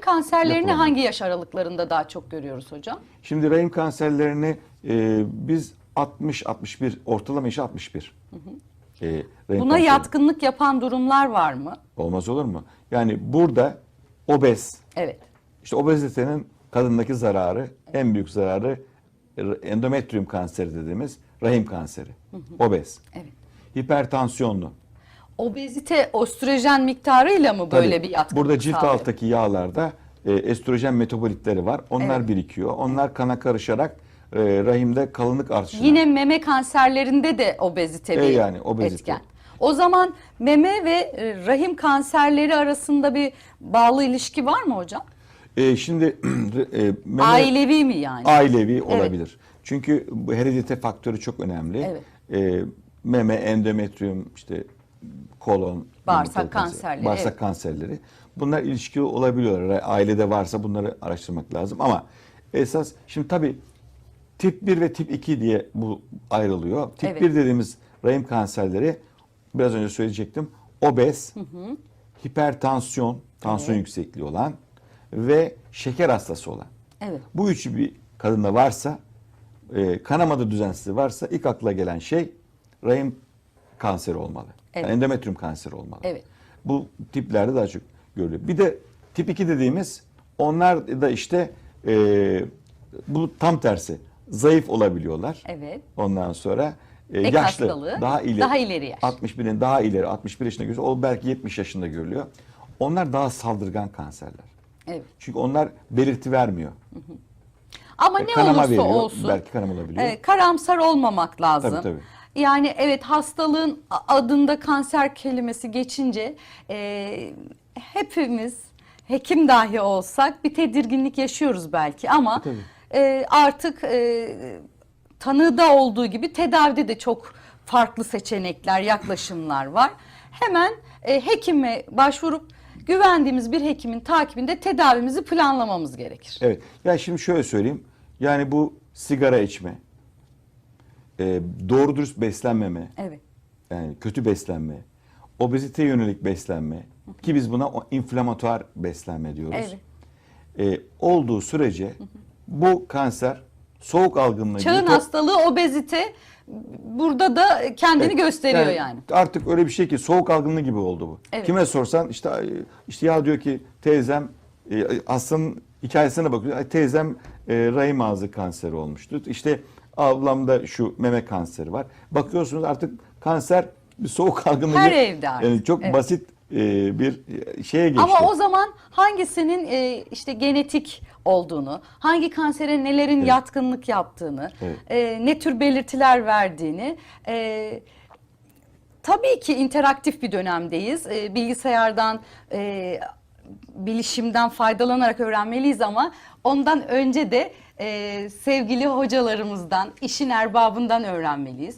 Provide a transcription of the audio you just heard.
kanserlerini Yapılamıyor. hangi yaş aralıklarında daha çok görüyoruz hocam? Şimdi rahim kanserlerini e, biz 60-61 ortalama yaşı 61. E, rahim Buna kanseri. yatkınlık yapan durumlar var mı? Olmaz olur mu? Yani burada obez, Evet. işte obezitenin kadındaki zararı, en büyük zararı e, endometrium kanseri dediğimiz rahim kanseri. Obez. Evet. Hipertansiyonlu. Obezite östrojen miktarıyla mı böyle Tabii, bir yatkınlık Burada cilt sağlıyor? alttaki yağlarda e, estrojen metabolitleri var. Onlar Evet. birikiyor. Onlar kana karışarak e, rahimde kalınlık artışına. Yine meme kanserlerinde de obezite bir E yani obezite. etken. O zaman meme ve e, rahim kanserleri arasında bir bağlı ilişki var mı hocam? E, şimdi e, meme- Ailevi mi yani? ailevi olabilir. Çünkü bu heredite faktörü çok önemli. Evet. E, meme, endometrium, işte kolon, Bağırsak kanserleri, bağırsak evet. kanserleri. Bunlar ilişkili olabiliyorlar. Ailede varsa bunları araştırmak lazım. Ama esas şimdi tabii tip 1 ve tip 2 diye bu ayrılıyor. Tip Evet. 1 dediğimiz rahim kanserleri biraz önce söyleyecektim. Obez, hipertansiyon, tansiyon yüksekliği olan ve şeker hastası olan. Evet. Bu üçü bir kadında varsa, e, kanamada düzensizliği varsa ilk akla gelen şey rahim kanseri olmalı. Evet. Yani endometrium kanseri olmalı. Evet. Bu tiplerde daha çok görülüyor. Bir de tip 2 dediğimiz onlar da işte e, bu tam tersi. Zayıf olabiliyorlar. Evet. Ondan sonra e, Ek yaşlı, hastalığı, daha ileri, daha ileri yaş. 61'in daha ileri, 61 yaşında görülüyor. O belki 70 yaşında görülüyor. Onlar daha saldırgan kanserler. Evet. Çünkü onlar belirti vermiyor. Ama E, ne olursa veriyor. olsun Belki kanama olabiliyor. e, karamsar olmamak lazım. Tabii, tabii. Yani evet hastalığın adında kanser kelimesi geçince e, hepimiz hekim dahi olsak bir tedirginlik yaşıyoruz belki ama E, tabii. e, artık e, tanıda olduğu gibi tedavide de çok farklı seçenekler, yaklaşımlar var. Hemen e, hekime başvurup güvendiğimiz bir hekimin takibinde tedavimizi planlamamız gerekir. Evet. Ya şimdi şöyle söyleyeyim. Yani bu sigara içme, e, doğru dürüst beslenmeme, Evet. yani kötü beslenme, obezite yönelik beslenme ki biz buna inflamatuar beslenme diyoruz. Evet. E, olduğu sürece bu kanser soğuk algınlığı gibi Çağın to- hastalığı obezite burada da kendini Evet, gösteriyor yani. Artık öyle bir şey ki soğuk algınlığı gibi oldu bu. Evet. Kime sorsan işte işte ya diyor ki teyzem e, hastanın hikayesine bakıyor. "Ay, Teyzem e, rahim ağzı kanseri olmuştu. İşte ablamda şu meme kanseri var. Bakıyorsunuz artık kanser bir soğuk algınlığı. Her evde artık, Yani çok evet. basit e, bir şeye geçti. Ama o zaman hangisinin e, işte genetik olduğunu, hangi kansere nelerin yatkınlık yaptığını, Evet. e, ne tür belirtiler verdiğini e, tabii ki interaktif bir dönemdeyiz. E, bilgisayardan e, bilişimden faydalanarak öğrenmeliyiz ama ondan önce de e, sevgili hocalarımızdan, işin erbabından öğrenmeliyiz.